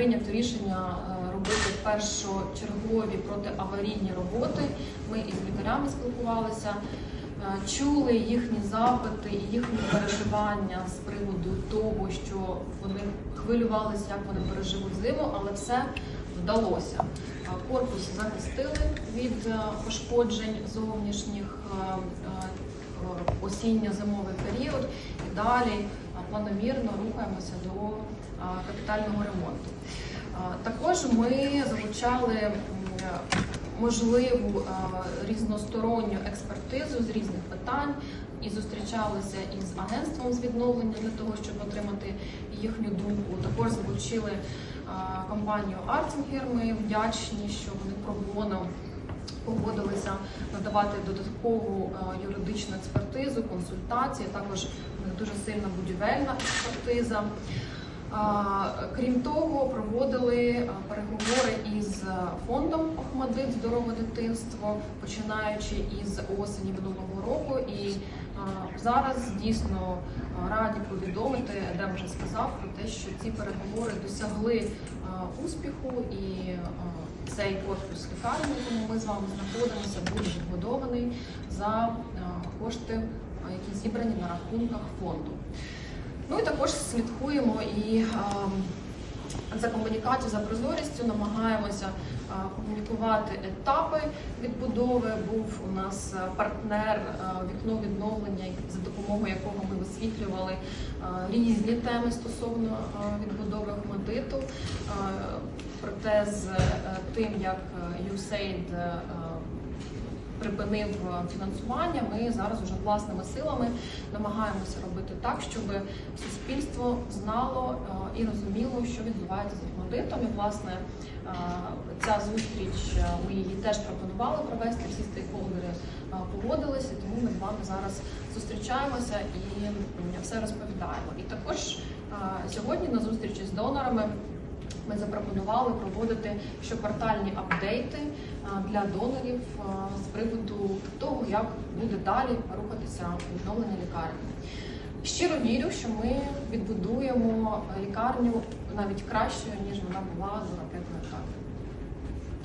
прийнято рішення е, робити першочергові протиаварійні роботи. Ми із лікарями спілкувалися, е, чули їхні запити, і їхні переживання з приводу того, що вони хвилювалися, як вони переживуть зиму, але все вдалося. Е, Корпус захистили від пошкоджень зовнішніх осінньо-зимовий період і далі планомірно рухаємося до капітального ремонту. Також ми залучали можливу різносторонню експертизу з різних питань і зустрічалися із агентством з відновлення для того, щоб отримати їхню думку. Також залучили компанію Артінгер. Ми вдячні, що вони пробоно погодилися надавати додаткову е, юридичну експертизу, консультації. Також них дуже сильна будівельна експертиза. Крім того, проводили е, переговори із фондом Охмадит Здорове дитинство, починаючи із осені минулого року. І зараз дійсно раді повідомити, де вже сказав про те, що ці переговори досягли успіху, і цей корпус лікарні, якому ми з вами знаходимося, буде відбудований за кошти, які зібрані на рахунках фонду. Ну і також слідкуємо і за комунікацією, за прозорістю, намагаємося е, комунікувати етапи відбудови. Був у нас е, партнер е, вікно відновлення, за допомогою якого ми висвітлювали різні теми стосовно відбудови Охмадиту. Е, Проте з тим, як USAID припинив е, фінансування, ми зараз уже власними силами намагаємося робити так, щоб суспільство знало е, і розуміло, що відбувається з Охмадитом. І власне е, ця зустріч ми її теж пропонували провести. Всі стейкхолдери погодилися, тому ми з вами зараз зустрічаємося і все розповідаємо. І також сьогодні на зустрічі з донорами. Ми запропонували проводити щоквартальні апдейти для донорів з приводу того, як буде далі рухатися відновлення лікарні. Щиро вірю, що ми відбудуємо лікарню навіть кращою, ніж вона була за ракетної атаки.